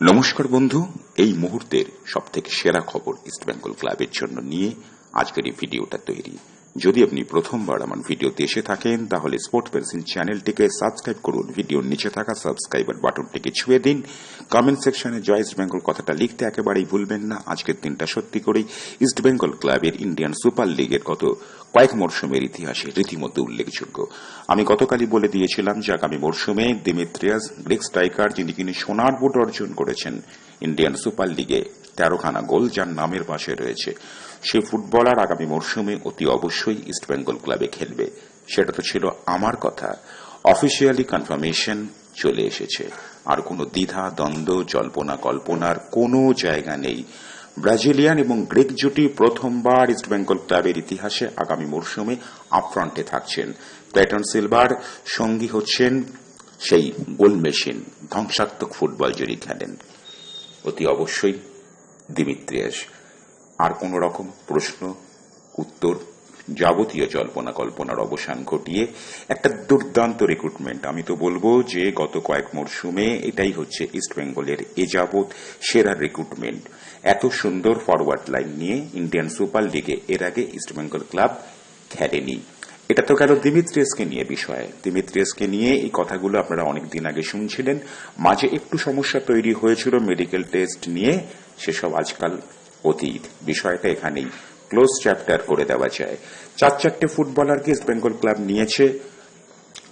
নমস্কার বন্ধু, এই মুহূর্তের সবথেকে সেরা খবর ইস্টবেঙ্গল ক্লাবের জন্য নিয়ে আজকের এই ভিডিওটা তৈরি। যদি আপনি প্রথমবার আমার ভিডিওতে এসে থাকেন, তাহলে স্পোর্ট পেন্সিল চ্যানেলটিকে সাবস্ক্রাইব করুন। ভিডিওর নিচে থাকা সাবস্ক্রাইবার বাটনটিকে ছুঁয়ে দিন। কমেন্ট সেকশনে জয় ইস্ট বেঙ্গল কথাটা লিখতে একেবারেই ভুলবেন না। আজকের দিনটা সত্যি করেই ইস্ট বেঙ্গল ক্লাবের ইন্ডিয়ান সুপার লিগের গত কয়েক মরশুমের ইতিহাসে রীতিমতো উল্লেখযোগ্য। আমি গতকালই বলে দিয়েছিলাম যে আগামী মরশুমে দিমিত্রিয়াস গ্রিক স্ট্রাইকার যিনি কিনে সোনার বুট অর্জন করেছেন ইন্ডিয়ান সুপার লিগে তেরোখানা গোল, যার নামের পাশে রয়েছে। সে ফুটবলার আগামী মরশুমে অতি অবশ্যই ইস্টবেঙ্গল ক্লাবে খেলবে। সেটা তো ছিল আমার কথা। অফিসিয়ালি কনফার্মেশন চলে এসেছে। আর কোনো দ্বিধা, দ্বন্দ্ব, জল্পনা, কল্পনার কোনো জায়গা নেই। ব্রাজিলিয়ান এবং গ্রিক জুটি প্রথমবার ইস্টবেঙ্গল ক্লাবের ইতিহাসে আগামী মরশুমে আপফ্রন্টে থাকছেন। প্যাটন সিলভার সঙ্গী হচ্ছেন সেই গোল মেশিন, ধ্বংসাত্মক ফুটবল যিনি খেলেন। অতি অবশ্যই দিমিত্রিয়াস। আর কোন রকম প্রশ্ন, উত্তর যাবতীয় জল্পনা কল্পনার অবসান ঘটিয়ে একটা দুর্দান্ত রিক্রুটমেন্ট আমি তো বলব যে গত কয়েক মরশুমে এটাই হচ্ছে ইস্ট বেঙ্গলের এ যাবৎ সেরা রিক্রুটমেন্ট এত সুন্দর ফরওয়ার্ড লাইন নিয়ে ইন্ডিয়ান সুপার লিগে এর আগে ইস্ট বেঙ্গল ক্লাব খেলেনি। এটা তো গেল দিমিত্রিয়াসকে নিয়ে বিষয়। দিমিত্রিয়াসকে নিয়ে এই কথাগুলো আপনারা অনেক দিন আগে শুনছিলেন। মাঝে একটু সমস্যা তৈরি হয়েছিল মেডিকেল টেস্ট নিয়ে। সেসব আজকাল অতীত। বিষয়টা এখানেই। ক্লোজ চ্যাপ্টার করে দেওয়া যায়। চার চারটে ফুটবলারকে ইস্ট বেঙ্গল ক্লাব নিয়েছে।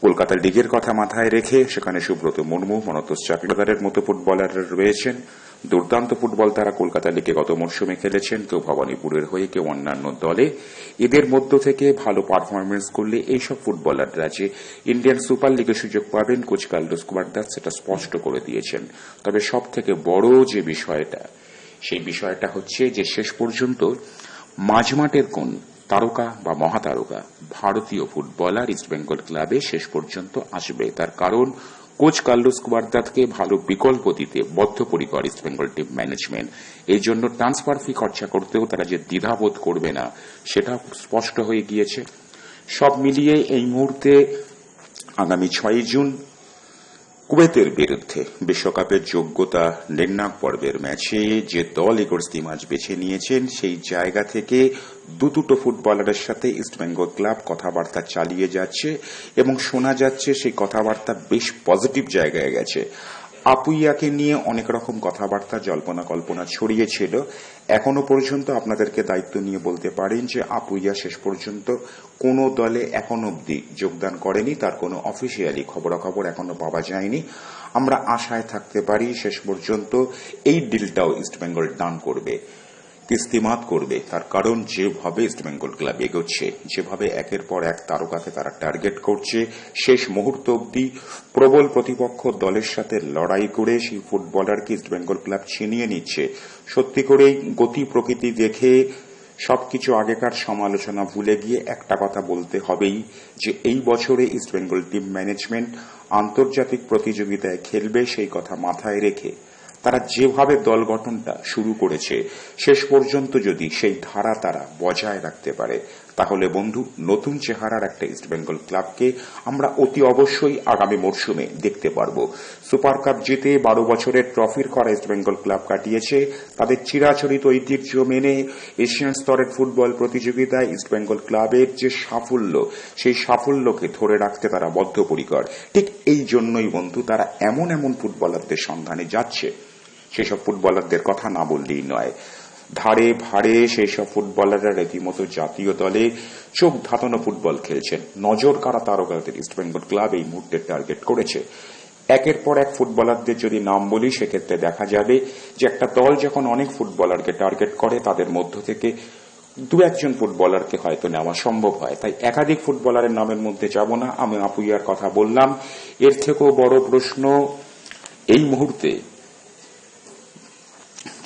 কলকাতা লিগের কথা মাথায় রেখে সেখানে সুব্রত মুর্মু, মনতোষ চাকলাদারের মতো ফুটবলাররা রয়েছেন। দুর্দান্ত ফুটবল তারা কলকাতা লিগে গত মরশুমে খেলেছেন। কেউ ভবানীপুরের হয়ে, কেউ অন্যান্য দলে। এদের মধ্য থেকে ভালো পারফরমেন্স করলে এইসব ফুটবলাররা যে ইন্ডিয়ান সুপার লিগে সুযোগ পাবেন কোচ কার্লোস কুমারদাস সেটা স্পষ্ট করে দিয়েছেন। তবে সব থেকে বড় যে বিষয়টা সেই বিষয়টা হচ্ছে যে শেষ পর্যন্ত মাঝমাঠের কোন তারকা বা মহাতারকা ভারতীয় ফুটবলার ইস্টবেঙ্গল ক্লাবে শেষ পর্যন্ত আসবে। তার কারণ, কোচ কার্লোস কুমারদাতকে ভালো বিকল্প দিতে বদ্ধপরিকর ইস্টবেঙ্গল টিম ম্যানেজমেন্ট এই জন্য ট্রান্সফার ফি খরচা করতেও তারা যে দ্বিধাবোধ করবে না সেটা স্পষ্ট হয়ে গিয়েছে। সব মিলিয়ে এই মুহূর্তে আগামী ছয়ই জুন কুয়েতের বিরুদ্ধে বিশ্বকাপের যোগ্যতা নির্ণায়ক পর্বের ম্যাচে যে দল ইগোর্স দিমাজ বেছে নিয়েছেন, সেই জায়গা থেকে দু দুটো ফুটবলারের সাথে ইস্টবেঙ্গল ক্লাব কথাবার্তা চালিয়ে যাচ্ছে এবং শোনা যাচ্ছে সেই কথাবার্তা বেশ পজিটিভ জায়গায় গেছে। আপুইয়াকে নিয়ে অনেক রকম কথাবার্তা, জল্পনা কল্পনা ছড়িয়েছিল এখনও পর্যন্ত আপনাদেরকে দায়িত্ব নিয়ে বলতে পারেন যে আপুইয়া শেষ পর্যন্ত কোনো দলে এখন অবধি যোগদান করেনি। তার কোনো অফিসিয়ালি খবরাখবর এখনও পাওয়া যায়নি। আমরা আশায় থাকতে পারি শেষ পর্যন্ত এই ডিলটাও ইস্টবেঙ্গল ডান করবে। কিস্তিমাত করবে। তার কারণ যেভাবে ইস্টবেঙ্গল ক্লাব এগোচ্ছে, যেভাবে একের পর এক তারকাকে তারা টার্গেট করছে, শেষ মুহূর্ত অবধি প্রবল প্রতিপক্ষ দলের সাথে লড়াই করে সেই ফুটবলারকে ইস্টবেঙ্গল ক্লাব ছিনিয়ে নিচ্ছে। সত্যি করেই গতি প্রকৃতি দেখে সবকিছু আগেকার সমালোচনা ভুলে গিয়ে একটা কথা বলতে হবেই যে এই বছরে ইস্টবেঙ্গল টিম ম্যানেজমেন্ট আন্তর্জাতিক প্রতিযোগিতায় খেলবে সেই কথা মাথায় রেখে। তারা যেভাবে দল গঠনটা শুরু করেছে, শেষ পর্যন্ত যদি সেই ধারা তারা বজায় রাখতে পারে, তাহলে বন্ধু, নতুন চেহারার একটা ইস্টবেঙ্গল ক্লাবকে আমরা অতি অবশ্যই আগামী মরশুমে দেখতে পারব। সুপার কাপ জিতে বারো বছরের ট্রফির করা ইস্টবেঙ্গল ক্লাব কাটিয়েছে। তাদের চিরাচরিত ঐতিহ্য মেনে এশিয়ান স্তরের ফুটবল প্রতিযোগিতায় ইস্টবেঙ্গল ক্লাবের যে সাফল্য, সেই সাফল্যকে ধরে রাখতে তারা বদ্ধপরিকর। ঠিক এই জন্যই বন্ধু, তারা এমন এমন ফুটবলারদের সন্ধানে যাচ্ছে। সেসব ফুটবলারদের কথা না বললেই নয়। ধারে ভারে সেই সব ফুটবলাররা রীতিমতো জাতীয় দলে চোখ ধাতানো ফুটবল খেলছেন। নজর কারা তারকাদের ইস্টবেঙ্গল ক্লাব এই মুহূর্তে টার্গেট করেছে। একের পর এক ফুটবলারদের যদি নাম বলি, সেক্ষেত্রে দেখা যাবে যে একটা দল যখন অনেক ফুটবলারকে টার্গেট করে, তাদের মধ্য থেকে দু একজন ফুটবলারকে হয়তো নেওয়া সম্ভব হয়। তাই একাধিক ফুটবলারের নামের মধ্যে যাব না। আমি আপুইয়ার কথা বললাম। এর থেকেও বড় প্রশ্ন, এই মুহূর্তে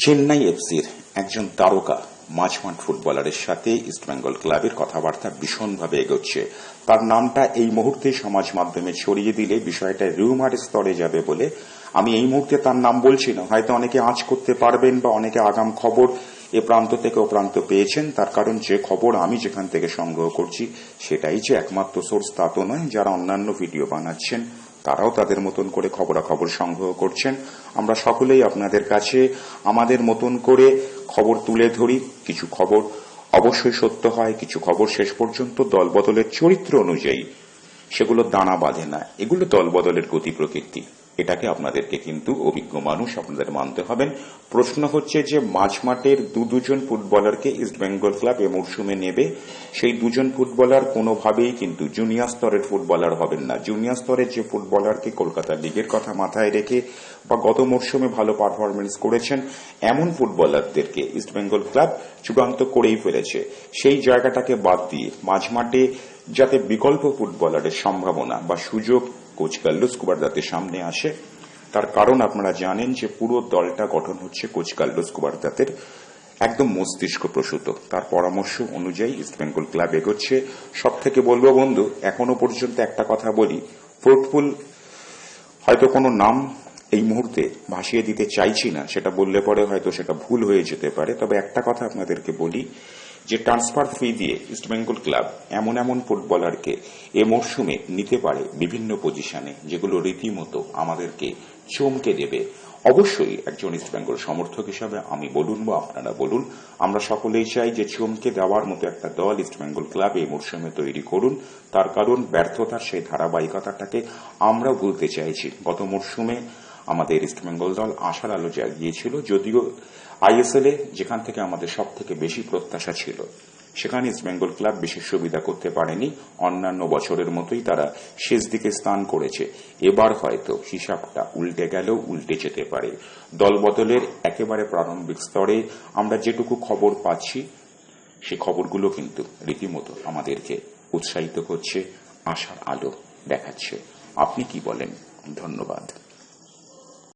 চেন্নাই এফসির একজন তারকা মাঝমাঠ ফুটবলারের সাথে ইস্টবেঙ্গল ক্লাবের কথাবার্তা ভীষণভাবে এগোচ্ছে। তার নামটা এই মুহূর্তে সমাজ মাধ্যমে ছড়িয়ে দিলে বিষয়টা রিউমার স্তরে যাবে বলে আমি এই মুহূর্তে তার নাম বলছি না। হয়তো অনেকে আঁচ করতে পারবেন বা অনেকে আগাম খবর এ প্রান্ত থেকে ও প্রান্ত পেয়েছেন। তার কারণ যে খবর আমি যেখান থেকে সংগ্রহ করছি সেটাই যে একমাত্র সোর্স তা তো নয়, যারা অন্যান্য ভিডিও বানাচ্ছেন। তারাও তাদের মতন করে খবরাখবর সংগ্রহ করছেন। আমরা সকলেই আপনাদের কাছে আমাদের মতন করে খবর তুলে ধরি। কিছু খবর অবশ্যই সত্য হয়, কিছু খবর শেষ পর্যন্ত দলবদলের চরিত্র অনুযায়ী। সেগুলো দানা বাঁধে না। এগুলো দলবদলের গতি প্রকৃতি এটাকে আপনাদেরকে কিন্তু অভিজ্ঞ মানুষ আপনাদের মানতে হবেন। প্রশ্ন হচ্ছে যে মাঝমাঠের দু দুজন ফুটবলারকে ইস্ট বেঙ্গল ক্লাব এ মরশুমে নেবে। সেই দুজন ফুটবলার কোনোভাবেই কিন্তু জুনিয়র স্তরের ফুটবলার হবেন না। জুনিয়র স্তরের যে ফুটবলারকে কলকাতা লিগের কথা মাথায় রেখে বা গত মরশুমে ভালো পারফরমেন্স করেছেন, এমন ফুটবলারদেরকে ইস্ট বেঙ্গল ক্লাব চূড়ান্ত করেই ফেলেছে। সেই জায়গাটাকে বাদ দিয়ে মাঝমাঠে যাতে বিকল্প ফুটবলারের সম্ভাবনা বা সুযোগ কোচ কার্লোস কুবারদাতের সামনে আসে। তার কারণ আপনারা জানেন যে পুরো দলটা গঠন হচ্ছে কোচ কার্লোস কুবারদাতের একদম মস্তিষ্ক প্রসূত। তার পরামর্শ অনুযায়ী ইস্টবেঙ্গল ক্লাব এগোচ্ছে। সব থেকে বলব বন্ধু, এখনও পর্যন্ত একটা কথা বলি ফ্রুটফুল হয়তো কোনো নাম এই মুহূর্তে ভাসিয়ে দিতে চাইছি না, সেটা বললে পরে হয়তো সেটা ভুল হয়ে যেতে পারে। তবে একটা কথা আপনাদেরকে বলি যে ট্রান্সফার ফি দিয়ে ইস্টবেঙ্গল ক্লাব এমন এমন ফুটবলারকে এ মরশুমে নিতে পারে বিভিন্ন পজিশনে যেগুলো রীতিমতো আমাদেরকে চমকে দেবে। অবশ্যই একজন ইস্টবেঙ্গল সমর্থক হিসাবে আমি বলুন বা আপনারা বলুন, আমরা সকলেই চাই যে চমকে দেওয়ার মতো একটা দল ইস্টবেঙ্গল ক্লাব এই মরশুমে তৈরি করুন। তার কারণ ব্যর্থতার সেই ধারাবাহিকতাটাকে আমরা বলতে চাইছি। গত মরশুমে আমাদের ইস্টবেঙ্গল দল আশার আলো জাগিয়েছিল, যদিও আইএসএল এ, যেখান থেকে আমাদের সব থেকে বেশি প্রত্যাশা ছিল, সেখানে ইস্টবেঙ্গল ক্লাব বিশেষ সুবিধা করতে পারেনি। অন্যান্য বছরের মতোই তারা শেষ দিকে স্থান করেছে। এবার হয়তো হিসাবটা উল্টে গেলেও উল্টে যেতে পারে। দলবদলের একেবারে প্রারম্ভিক স্তরে আমরা যেটুকু খবর পাচ্ছি, সে খবরগুলো কিন্তু রীতিমতো আমাদেরকে উৎসাহিত করছে, আশার আলো দেখাচ্ছে। আপনি কি বলেন? ধন্যবাদ।